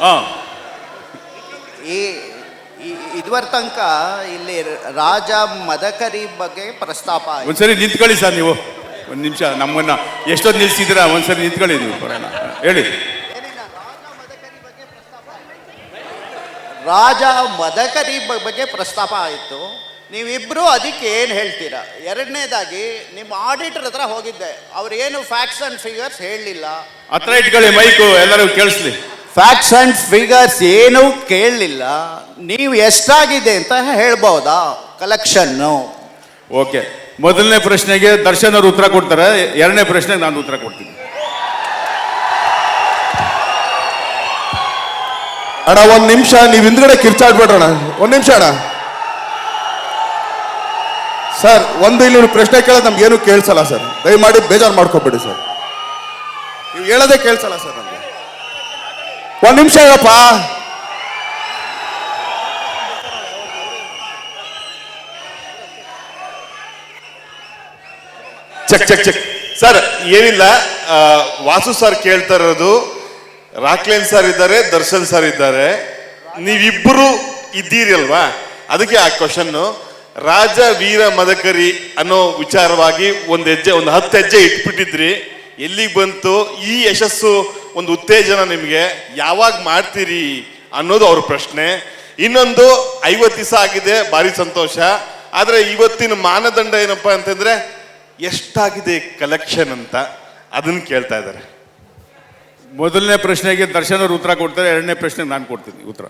ಹಾಂ ಈ ಇದುವರ ತನಕ ಇಲ್ಲಿ ರಾಜ ಮದಕರಿ ಬಗ್ಗೆ ಪ್ರಸ್ತಾಪ ಆಯ್ತು. ಒಂದ್ಸರಿ ನಿಂತ್ಕೊಳ್ಳಿ ಸರ್ ನೀವು. ಒಂದು ನಿಮಿಷ ನಮ್ಮನ್ನ ಎಷ್ಟೊಂದು ನಿಲ್ಸಿದ್ದೀರಾ? ಒಂದ್ಸರಿ ನಿಂತ್ಕೊಳ್ಳಿ ನೀವು. ಬರೋಣ ಹೇಳಿ ರಾಜ ಮದಕರಿ ಬ- ಬಗ್ಗೆ ಪ್ರಸ್ತಾಪ ಆಯಿತು. ನೀವಿಬ್ರು ಅದಕ್ಕೆ ಏನು ಹೇಳ್ತೀರಾ? ಎರಡನೇದಾಗಿ ನಿಮ್ಮ ಆಡಿಟರ್ ಹತ್ರ ಹೋಗಿದ್ದೆ. ಅವ್ರು ಏನು ಫ್ಯಾಕ್ಟ್ಸ್ ಅಂಡ್ ಫಿಗರ್ಸ್ ಹೇಳಲಿಲ್ಲ. ಹತ್ರ ಇಟ್ಕೊಳ್ಳಿ ಮೈಕು ಎಲ್ಲರೂ ಕೇಳಿಸ್ಲಿ. ಫ್ಯಾಕ್ಟ್ಸ್ ಅಂಡ್ ಫಿಗರ್ಸ್ ಏನು ಕೇಳಲಿಲ್ಲ. ನೀವು ಎಷ್ಟಾಗಿದೆ ಅಂತ ಹೇಳ್ಬೋದಾ? ಕಲೆಕ್ಷನ್ನು ಓಕೆ ಮೊದಲನೇ ಪ್ರಶ್ನೆಗೆ ದರ್ಶನ್ ಅವರು ಉತ್ತರ ಕೊಡ್ತಾರೆ. ಎರಡನೇ ಪ್ರಶ್ನೆಗೆ ನಾನು ಉತ್ತರ ಕೊಡ್ತೀನಿ. ಅಣ್ಣ ಒಂದು ನಿಮಿಷ ನೀವು ಹಿಂದ್ಗಡೆ ಕಿರ್ಚಾಡ್ಬೇಡ್ರಣ ಒಂದು ನಿಮಿಷ ಅಣ್ಣ. ಸರ್ ಒಂದು ಇಲ್ಲಿ ನೀವು ಪ್ರಶ್ನೆ ಕೇಳೋದು ನಮ್ಗೆ ಏನು ಕೇಳಿಸಲ್ಲ ಸರ್. ದಯಮಾಡಿ ಬೇಜಾರು ಮಾಡ್ಕೋಬೇಡಿ ಸರ್. ನೀವು ಹೇಳೋದೇ ಕೇಳಿಸಲ್ಲ ಸರ್ ನಮ್ಗೆ. ಒಂದ್ ನಿಮಿಷ ಹೇಳಪ್ಪ. Check check check. ಸರ್, ಏನಿಲ್ಲ. ವಾಸು ಸರ್ ಕೇಳ್ತಾ ಇರೋದು, ರಾಕ್ಲೇನ್ ಸರ್ ಇದ್ದಾರೆ, ದರ್ಶನ್ ಸರ್ ಇದ್ದಾರೆ. ನೀವಿಬ್ಬರು ಇದ್ದೀರಿ ಅಲ್ವಾ? ಅದಕ್ಕೆ ಆ ಕ್ವಶನ್ ರಾಜ, ವೀರ, ಮದಕರಿ ಅನ್ನೋ ವಿಚಾರವಾಗಿ ಒಂದು ಹೆಜ್ಜೆ, ಒಂದು ಹತ್ತು ಹೆಜ್ಜೆ ಇಟ್ಬಿಟ್ಟಿದ್ರಿ. ಎಲ್ಲಿಗೆ ಬಂತು ಈ ಯಶಸ್ಸು ಒಂದು ಉತ್ತೇಜನ ನಿಮಗೆ ಯಾವಾಗ ಮಾಡ್ತೀರಿ ಅನ್ನೋದು ಅವ್ರ ಪ್ರಶ್ನೆ. ಇನ್ನೊಂದು ಐವತ್ತು ದಿವಸ ಆಗಿದೆ ಭಾರಿ ಸಂತೋಷ. ಆದರೆ ಇವತ್ತಿನ ಮಾನದಂಡ ಏನಪ್ಪಾ ಅಂತಂದ್ರೆ ಎಷ್ಟಾಗಿದೆ ಕಲೆಕ್ಷನ್ ಅಂತ ಅದನ್ನು ಕೇಳ್ತಾ ಇದ್ದಾರೆ. ಮೊದಲನೇ ಪ್ರಶ್ನೆಗೆ ದರ್ಶನ್ ಅವರು ಉತ್ತರ ಕೊಡ್ತಾರೆ ಎರಡನೇ ಪ್ರಶ್ನೆಗೆ ನಾನು ಕೊಡ್ತೀನಿ ಉತ್ತರ.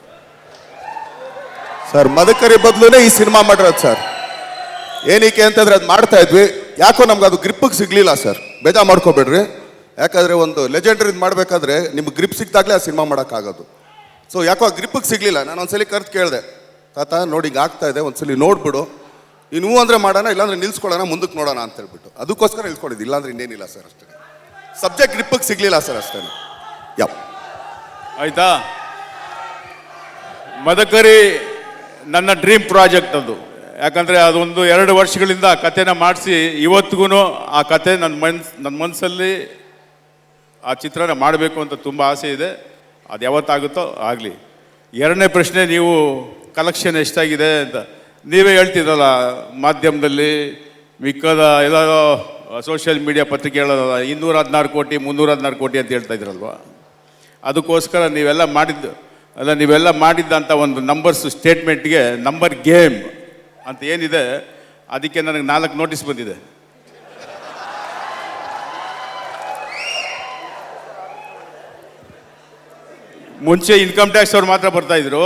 ಸರ್ ಮದಕರಿ ಬದಲುನೇ ಈ ಸಿನಿಮಾ ಮಾಡಿರೋದು ಸರ್. ಏನಕ್ಕೆ ಅಂತಂದ್ರೆ ಅದು ಮಾಡ್ತಾ ಇದ್ವಿ. ಯಾಕೋ ನಮ್ಗೆ ಅದು ಗ್ರಿಪ್ಪಿಗೆ ಸಿಗ್ಲಿಲ್ಲ ಸರ್. ಬೇಜಾರು ಮಾಡ್ಕೋಬೇಡ್ರಿ. ಯಾಕಂದ್ರೆ ಒಂದು ಲೆಜೆಂಡ್ರಿ ಇದು ಮಾಡಬೇಕಾದ್ರೆ ನಿಮ್ಗೆ ಗ್ರಿಪ್ ಸಿಕ್ದಾಗಲೇ ಆ ಸಿನಿಮಾ ಮಾಡೋಕ್ಕಾಗೋದು. ಸೊ ಯಾಕೋ ಆ ಗ್ರಿಪ್ಪಿಗೆ ಸಿಗ್ಲಿಲ್ಲ. ನಾನು ಒಂದ್ಸಲಿ ಕರೆದು ಕೇಳಿದೆ, ತಾತ, ನೋಡಿ ಹಿಂಗೆ ಆಗ್ತಾ ಇದೆ, ಒಂದ್ಸಲಿ ನೋಡ್ಬಿಡು. ನೀನು ಅಂದರೆ ಮಾಡೋಣ, ಇಲ್ಲಾಂದ್ರೆ ನಿಲ್ಸ್ಕೊಳ್ಳೋಣ ಮುಂದಕ್ಕೆ ನೋಡೋಣ ಅಂತ ಹೇಳ್ಬಿಟ್ಟು ಅದಕ್ಕೋಸ್ಕರ ನಿಲ್ಸ್ಕೊಂಡಿದ್ದು. ಇಲ್ಲಾಂದ್ರೆ ಇನ್ನೇನಿಲ್ಲ ಸರ್ ಅಷ್ಟೇ. ಸಬ್ಜೆಕ್ಟ್ ಗ್ರಿಪ್ಪಿಗೆ ಸಿಗ್ಲಿಲ್ಲ ಸರ್ ಅಷ್ಟೇ. ಯಪ್ ಆಯ್ತಾ? ಮದಕರಿ ನನ್ನ ಡ್ರೀಮ್ ಪ್ರಾಜೆಕ್ಟ್ ಅದು. ಯಾಕಂದರೆ ಅದೊಂದು ಎರಡು ವರ್ಷಗಳಿಂದ ಆ ಕಥೆನ ಮಾಡಿಸಿ ಇವತ್ತಿಗೂ ಆ ಕತೆ ನನ್ನ ಮನ್ಸು ನನ್ನ ಮನಸ್ಸಲ್ಲಿ ಆ ಚಿತ್ರನ ಮಾಡಬೇಕು ಅಂತ ತುಂಬ ಆಸೆ ಇದೆ. ಅದು ಯಾವತ್ತಾಗುತ್ತೋ ಆಗಲಿ. ಎರಡನೇ ಪ್ರಶ್ನೆ, ನೀವು ಕಲೆಕ್ಷನ್ ಎಷ್ಟಾಗಿದೆ ಅಂತ. ನೀವೇ ಹೇಳ್ತಿದ್ರಲ್ಲ, ಮಾಧ್ಯಮದಲ್ಲಿ ಮಿಕ್ಕದ ಎಲ್ಲ ಸೋಷಿಯಲ್ ಮೀಡಿಯಾ ಪತ್ರಿಕೆ ಹೇಳೋದಲ್ಲ ಇನ್ನೂರ ಹದಿನಾರು ಕೋಟಿ, ಮುನ್ನೂರ ಹದಿನಾರು ಕೋಟಿ ಅಂತ ಹೇಳ್ತಾ ಇದ್ರಲ್ವಾ? ಅದಕ್ಕೋಸ್ಕರ ನೀವೆಲ್ಲ ಮಾಡಿದ್ದು, ಅಲ್ಲ, ನೀವೆಲ್ಲ ಮಾಡಿದ್ದಂಥ ಒಂದು ನಂಬರ್ಸ್ ಸ್ಟೇಟ್ಮೆಂಟ್ಗೆ ನಂಬರ್ ಗೇಮ್ ಅಂತ ಏನಿದೆ, ಅದಕ್ಕೆ ನನಗೆ ನಾಲ್ಕು ನೋಟಿಸ್ ಬಂದಿದೆ. ಮುಂಚೆ ಇನ್ಕಮ್ ಟ್ಯಾಕ್ಸ್ ಅವ್ರು ಮಾತ್ರ ಬರ್ತಾ ಇದ್ರು.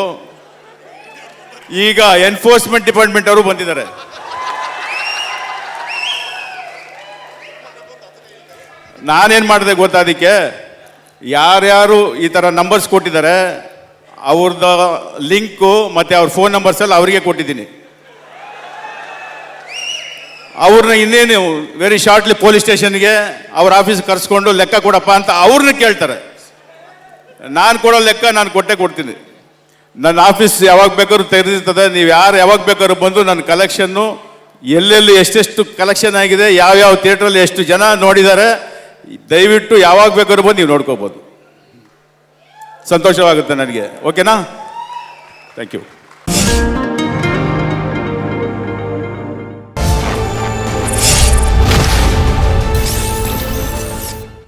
ಈಗ ಎನ್ಫೋರ್ಸ್ಮೆಂಟ್ ಡಿಪಾರ್ಟ್ಮೆಂಟ್ ಅವರು ಬಂದಿದ್ದಾರೆ. ನಾನೇನು ಮಾಡಿದೆ ಗೊತ್ತಾ ಅದಕ್ಕೆ? ಯಾರ್ಯಾರು ಈ ಥರ ನಂಬರ್ಸ್ ಕೊಟ್ಟಿದ್ದಾರೆ ಅವ್ರದ್ದು ಲಿಂಕು ಮತ್ತು ಅವ್ರ ಫೋನ್ ನಂಬರ್ಸ್ ಎಲ್ಲ ಅವರಿಗೆ ಕೊಟ್ಟಿದ್ದೀನಿ. ಅವ್ರನ್ನ ಇನ್ನೇನು ವೆರಿ ಶಾರ್ಟ್ಲಿ ಪೊಲೀಸ್ ಸ್ಟೇಷನ್ಗೆ ಅವ್ರ ಆಫೀಸ್ ಕರೆಸ್ಕೊಂಡು ಲೆಕ್ಕ ಕೊಡಪ್ಪ ಅಂತ ಅವ್ರನ್ನ ಕೇಳ್ತಾರೆ. ನಾನು ಕೊಡೋ ಲೆಕ್ಕ ನಾನು ಕೊಟ್ಟೆ ಕೊಡ್ತೀನಿ. ನನ್ನ ಆಫೀಸ್ ಯಾವಾಗ ಬೇಕಾದ್ರೂ ತೆರೆದಿರ್ತದೆ ನೀವು ಯಾರು ಯಾವಾಗ ಬೇಕಾದ್ರೂ ಬಂದು ನನ್ನ ಕಲೆಕ್ಷನ್ನು ಎಲ್ಲೆಲ್ಲಿ ಎಷ್ಟೆಷ್ಟು ಕಲೆಕ್ಷನ್ ಆಗಿದೆ ಯಾವ್ಯಾವ ಥಿಯೇಟ್ರಲ್ಲಿ ಎಷ್ಟು ಜನ ನೋಡಿದ್ದಾರೆ ದಯವಿಟ್ಟು ಯಾವಾಗ ಬೇಕಾದ್ರೂ ಬಂದು ನೀವು ನೋಡ್ಕೋಬೋದು. ಸಂತೋಷವಾಗುತ್ತೆ ನನಗೆ. ಓಕೆನಾ ಥ್ಯಾಂಕ್ ಯು